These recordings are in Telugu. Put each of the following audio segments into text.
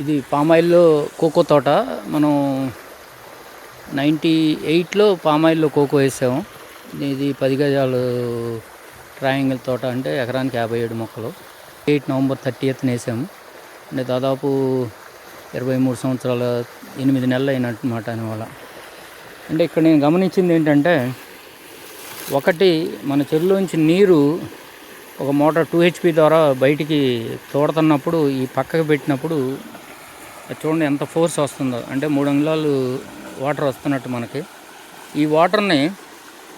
ఇది పామాయిల్లో కోకో తోట. మనం నైంటీ ఎయిట్లో పామాయిల్లో కోకో వేసాము. ఇది పది గజాలు ట్రయాంగిల్ తోట అంటే ఎకరానికి యాభై ఏడు మొక్కలు. ఎయిట్ నవంబర్ థర్టీ ఎత్న వేసాము. అంటే దాదాపు ఇరవై మూడు సంవత్సరాల ఎనిమిది నెలలు అయినమాట అనమాట అంటే ఇక్కడ నేను గమనించింది ఏంటంటే ఒకటి మన చెరువులోంచి నీరు ఒక మోటార్ టూ హెచ్పి ద్వారా బయటికి తోడుతున్నప్పుడు ఈ పక్కకు పెట్టినప్పుడు చూడండి ఎంత ఫోర్స్ వస్తుందో. అంటే మూడు అంగుళాలు వాటర్ వస్తున్నట్టు మనకి. ఈ వాటర్ని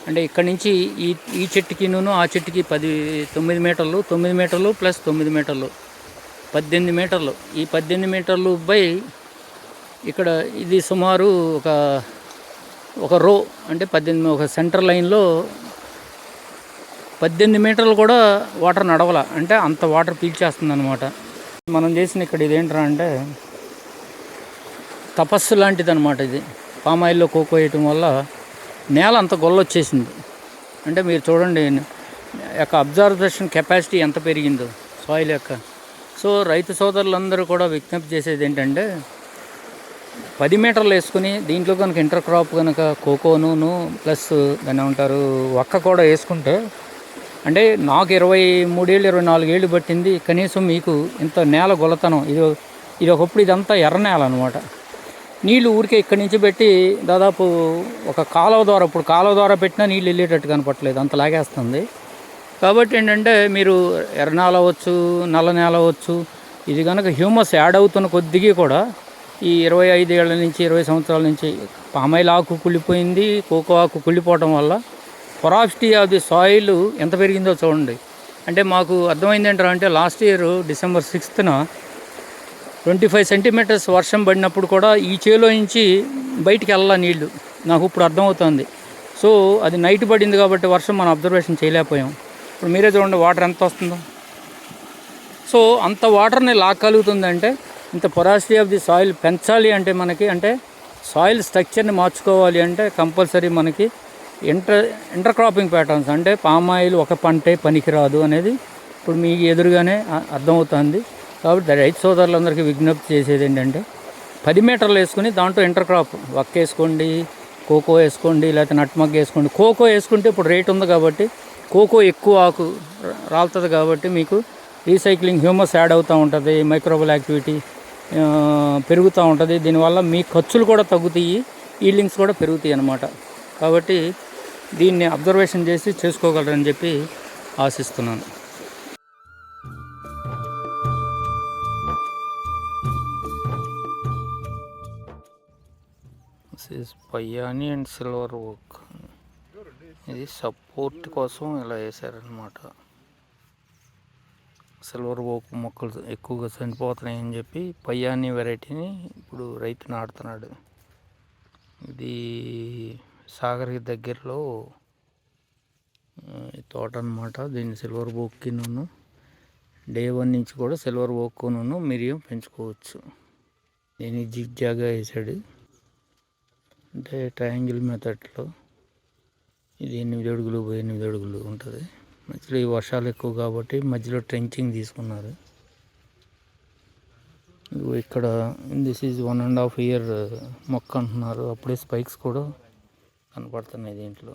అంటే ఇక్కడ నుంచి ఈ ఈ చెట్టుకినూ ఆ చెట్టుకి పది తొమ్మిది మీటర్లు తొమ్మిది మీటర్లు ప్లస్ తొమ్మిది మీటర్లు. పద్దెనిమిది మీటర్లు. ఈ పద్దెనిమిది మీటర్లు బై ఇక్కడ ఇది సుమారు ఒక ఒక రో అంటే పద్దెనిమిది ఒక సెంటర్ లైన్లో పద్దెనిమిది మీటర్లు కూడా వాటర్ నడవల. అంటే అంత వాటర్ పీల్చేస్తుంది అనమాట మనం చేసిన ఇక్కడ ఇదేంట్రా అంటే తపస్సు లాంటిదనమాట ఇది. పామాయిల్లో కోకో వేయటం వల్ల నేల అంత గొల్లొచ్చేసింది. అంటే మీరు చూడండి యొక్క అబ్జర్వేషన్ కెపాసిటీ ఎంత పెరిగిందో సాయిల్ యొక్క. సో రైతు సోదరులందరూ కూడా విజ్ఞప్తి చేసేది ఏంటంటే పది మీటర్లు వేసుకుని దీంట్లో కనుక ఇంటర్ క్రాప్ కనుక కోకోను ప్లస్ దాన్ని ఏమంటారు ఒక్క కూడా వేసుకుంటే అంటే నాకు ఇరవై మూడేళ్ళు ఇరవై నాలుగేళ్ళు పట్టింది కనీసం మీకు ఇంత నేల గొలతనం ఇది ఇది ఒకప్పుడు ఇదంతా ఎర్ర నేల అనమాట నీళ్ళు ఊరికే ఇక్కడి నుంచి పెట్టి దాదాపు ఒక కాలువ ద్వారా ఇప్పుడు కాలువ ద్వారా పెట్టినా నీళ్ళు వెళ్ళేటట్టు కనపట్లేదు అంత లాగేస్తుంది. కాబట్టి ఏంటంటే మీరు ఎర్ర నేల అవ్వచ్చు నల్ల నేల అవ్వచ్చు ఇది కనుక హ్యూమస్ యాడ్ అవుతున్న కొద్దిగా కూడా ఈ ఇరవై ఐదు ఏళ్ళ నుంచి ఇరవై సంవత్సరాల నుంచి పామాయిల్ ఆకు కుళ్ళిపోయింది. కోకో ఆకు కుళ్ళిపోవటం వల్ల పొరాసిటీ ఆఫ్ ది సాయిల్ ఎంత పెరిగిందో చూడండి. అంటే మాకు అర్థమైంది ఏంటంటే last year December sixth twenty five centimetres వర్షం పడినప్పుడు కూడా ఈ చేలో నుంచి బయటికి వెళ్ళాల నీళ్ళు. నాకు ఇప్పుడు అర్థమవుతుంది. సో అది నైట్ పడింది కాబట్టి వర్షం మనం అబ్జర్వేషన్ చేయలేకపోయాం. ఇప్పుడు మీరే చూడండి వాటర్ ఎంత వస్తుందో. సో అంత వాటర్ని లాక్కలుగుతుందంటే ఇంత పొరాసిటీ ఆఫ్ ది సాయిల్ పెంచాలి అంటే మనకి అంటే సాయిల్ స్ట్రక్చర్ని మార్చుకోవాలి అంటే కంపల్సరీ మనకి ఇంటర్ ఇంటర్ క్రాపింగ్ ప్యాటర్న్స్ అంటే పామాయిల్ ఒక పంటే పనికిరాదు అనేది ఇప్పుడు మీకు ఎదురుగానే అర్థమవుతుంది. కాబట్టి రైతు సోదరులందరికీ విజ్ఞప్తి చేసేది ఏంటంటే పది మీటర్లు వేసుకుని దాంట్లో ఇంటర్ క్రాప్ వక్క వేసుకోండి కోకో వేసుకోండి లేకపోతే నట్మగ్ వేసుకోండి. కోకో వేసుకుంటే ఇప్పుడు రేట్ ఉంది కాబట్టి కోకో ఎక్కువ ఆకు రాలుతుంది కాబట్టి మీకు రీసైక్లింగ్ హ్యూమస్ యాడ్ అవుతూ ఉంటుంది మైక్రోబల్ యాక్టివిటీ పెరుగుతూ ఉంటుంది. దీనివల్ల మీ ఖర్చులు కూడా తగ్గుతాయి ఈల్డింగ్స్ కూడా పెరుగుతాయి అన్నమాట. కాబట్టి దీన్ని అబ్జర్వేషన్ చేసి చేసుకోగలరని చెప్పి ఆశిస్తున్నాను. పయ్యాని అండ్ సిల్వర్ వర్క్ ఇది సపోర్ట్ కోసం ఇలా వేసారనమాట సిల్వర్ వర్క్ మొక్కలు ఎక్కువగా చనిపోతున్నాయని చెప్పి పయ్యాని వెరైటీని ఇప్పుడు రైతు నాటుతున్నాడు. ఇది సాగర్కి దగ్గరలో తోట అనమాట దీన్ని సిల్వర్ ఓక్కిను డే వన్ నుంచి కూడా సిల్వర్ ఓక్కును మిరియం పెంచుకోవచ్చు. దీన్ని జిగ్ జాగా వేసాడు అంటే ట్రయాంగిల్ మెథడ్లో ఇది ఎనిమిది అడుగులు పోయి ఎనిమిది అడుగులు ఉంటుంది. మధ్యలో ఈ వర్షాలు ఎక్కువ కాబట్టి మధ్యలో ట్రెంచింగ్ తీసుకున్నారు. ఇక్కడ this is one and half year మొక్క అంటున్నారు. అప్పుడే స్పైక్స్ కూడా కనపడుతున్నాయి దీంట్లో.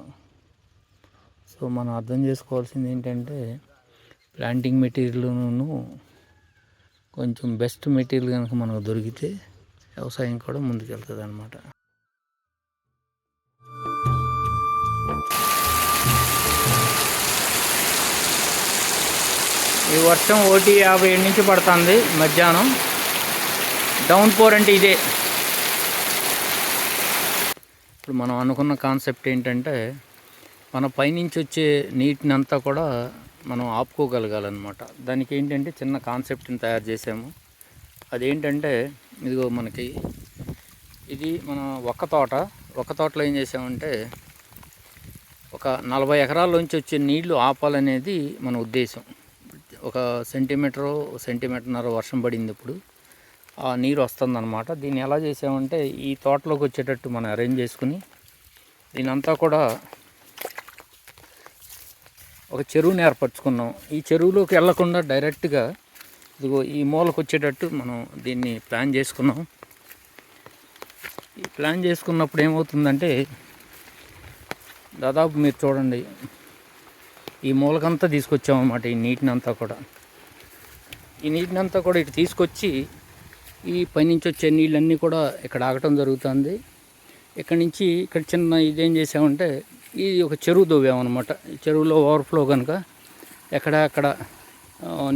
సో మనం అర్థం చేసుకోవాల్సింది ఏంటంటే ప్లాంటింగ్ మెటీరియల్ను కొంచెం బెస్ట్ మెటీరియల్ కనుక మనకు దొరికితే వ్యవసాయం కూడా ముందుకెళ్తుంది అనమాట ఈ వర్షం ఒకటి యాభై ఏడు నుంచి పడుతుంది మధ్యాహ్నం. డౌన్ పోర్ అంటే ఇదే. ఇప్పుడు మనం అనుకున్న కాన్సెప్ట్ ఏంటంటే మన పైనుంచి వచ్చే నీటిని అంతా కూడా మనం ఆపుకోగలగాలన్నమాట. దానికి ఏంటంటే చిన్న కాన్సెప్ట్ని తయారు చేసాము. అదేంటంటే ఇదిగో మనకి ఇది మన ఒక్క తోట. ఒక్క తోటలో ఏం చేసామంటే ఒక నలభై ఎకరాల్లోంచి వచ్చే నీళ్ళు ఆపాలనేది మన ఉద్దేశం. ఒక సెంటీమీటరు సెంటీమీటర్న్నర వర్షం పడింది ఇప్పుడు ఆ నీరు వస్తుందన్నమాట. దీన్ని ఎలా చేసామంటే ఈ తోటలోకి వచ్చేటట్టు మనం అరేంజ్ చేసుకుని దీనంతా అంతా కూడా ఒక చెరువుని ఏర్పరచుకున్నాం. ఈ చెరువులోకి వెళ్ళకుండా డైరెక్ట్గా ఇదిగో ఈ మూలకు వచ్చేటట్టు మనం దీన్ని ప్లాన్ చేసుకున్నాం. ఈ ప్లాన్ చేసుకున్నప్పుడు ఏమవుతుందంటే దాదాపు మీరు చూడండి ఈ మూలకంతా తీసుకొచ్చామన్నమాట ఈ నీటిని అంతా కూడా. ఈ నీటిని అంతా కూడా ఇటు తీసుకొచ్చి ఈ పైనుంచి వచ్చే నీళ్ళన్నీ కూడా ఇక్కడ ఆగటం జరుగుతుంది. ఇక్కడ నుంచి ఇక్కడ చిన్న ఇదేం చేసామంటే ఇది ఒక చెరువు దవ్వామన్నమాట ఈ చెరువులో ఓవర్ఫ్లో కనుక ఎక్కడ అక్కడ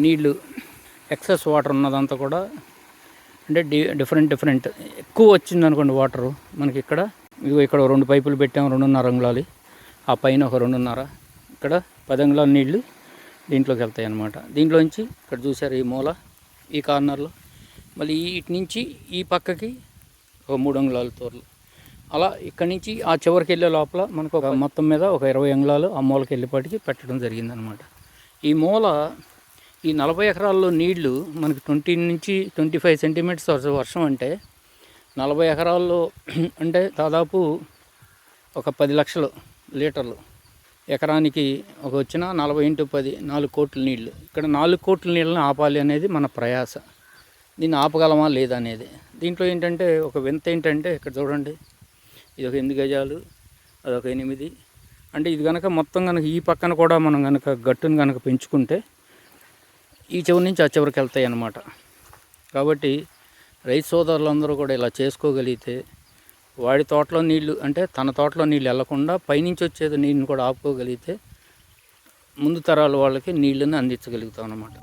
నీళ్ళు ఎక్సెస్ వాటర్ ఉన్నదంతా కూడా అంటే డి డిఫరెంట్ డిఫరెంట్ ఎక్కువ వచ్చింది అనుకోండి వాటరు మనకి ఇక్కడ ఇదిగో ఇక్కడ రెండు పైపులు పెట్టాము రెండున్నర అంగుళాలు. ఆ పైన ఒక రెండున్నర. ఇక్కడ పది నీళ్ళు దీంట్లోకి వెళ్తాయి అన్నమాట. దీంట్లోంచి ఇక్కడ చూసారు ఈ మూల ఈ కార్నర్లో. మళ్ళీ ఇటు నుంచి ఈ పక్కకి ఒక మూడు అంగుళాల తోర్లు. అలా ఇక్కడి నుంచి ఆ చివరికి వెళ్ళే లోపల మనకు ఒక మొత్తం మీద ఒక ఇరవై అంగుళాలు ఆ మూలకి వెళ్ళేపాటికి పెట్టడం జరిగిందనమాట ఈ మూల ఈ నలభై ఎకరాల్లో నీళ్ళు మనకి ట్వంటీ నుంచి ట్వంటీ ఫైవ్ సెంటీమీటర్స్ వర్షం అంటే నలభై ఎకరాల్లో అంటే దాదాపు ఒక పది లక్షలు లీటర్లు ఎకరానికి ఒక వచ్చిన నలభై ఇంటూ పది నాలుగు కోట్ల నీళ్ళు. ఇక్కడ నాలుగు కోట్ల నీళ్ళని ఆపాలి అనేది మన ప్రయాస. దీన్ని ఆపగలమా లేదా అనేది. దీంట్లో ఏంటంటే ఒక వింత ఏంటంటే ఇక్కడ చూడండి. ఇది ఒక ఎనిమిది గజాలు అదొక ఎనిమిది. అంటే ఇది కనుక మొత్తం కనుక ఈ పక్కన కూడా మనం కనుక గట్టును కనుక పెంచుకుంటే ఈ చివరి నుంచి ఆ చివరికి వెళ్తాయి అన్నమాట. కాబట్టి రైతు సోదరులందరూ కూడా ఇలా చేసుకోగలిగితే వాడి తోటలో నీళ్ళు అంటే తన తోటలో నీళ్ళు వెళ్ళకుండా పైనుంచి వచ్చేది నీళ్ళని కూడా ఆపుకోగలిగితే ముందు తరాల వాళ్ళకి నీళ్ళని అందించగలుగుతాం అన్నమాట